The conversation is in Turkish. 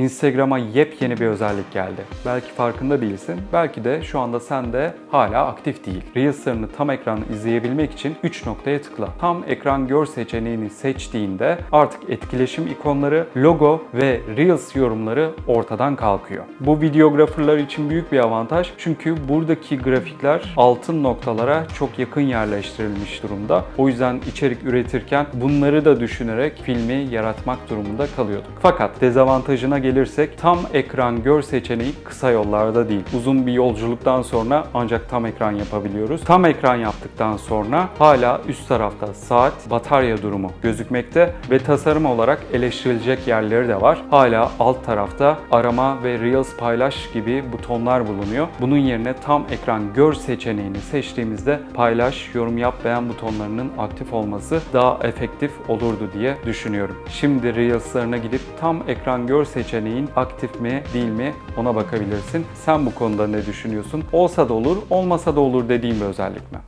Instagram'a yepyeni bir özellik geldi. Belki farkında değilsin, belki de şu anda sen de hala aktif değil. Reels'larını tam ekran izleyebilmek için 3 noktaya tıkla. Tam ekran gör seçeneğini seçtiğinde artık etkileşim ikonları, logo ve Reels yorumları ortadan kalkıyor. Bu videografırlar için büyük bir avantaj çünkü buradaki grafikler altın noktalara çok yakın yerleştirilmiş durumda. O yüzden içerik üretirken bunları da düşünerek filmi yaratmak durumunda kalıyorduk. Fakat dezavantajına gelirsek tam ekran gör seçeneği kısa yollarda değil. Uzun bir yolculuktan sonra ancak tam ekran yapabiliyoruz. Tam ekran yaptıktan sonra hala üst tarafta saat, batarya durumu gözükmekte ve tasarım olarak eleştirilecek yerleri de var. Hala alt tarafta arama ve Reels paylaş gibi butonlar bulunuyor. Bunun yerine tam ekran gör seçeneğini seçtiğimizde paylaş, yorum yap, beğen butonlarının aktif olması daha efektif olurdu diye düşünüyorum. Şimdi Reels'larına gidip tam ekran gör seçeneğin aktif mi değil mi ona bakabilirsin. Sen bu konuda ne düşünüyorsun? Olsa da olur, olmasa da olur dediğim bir özellik mi?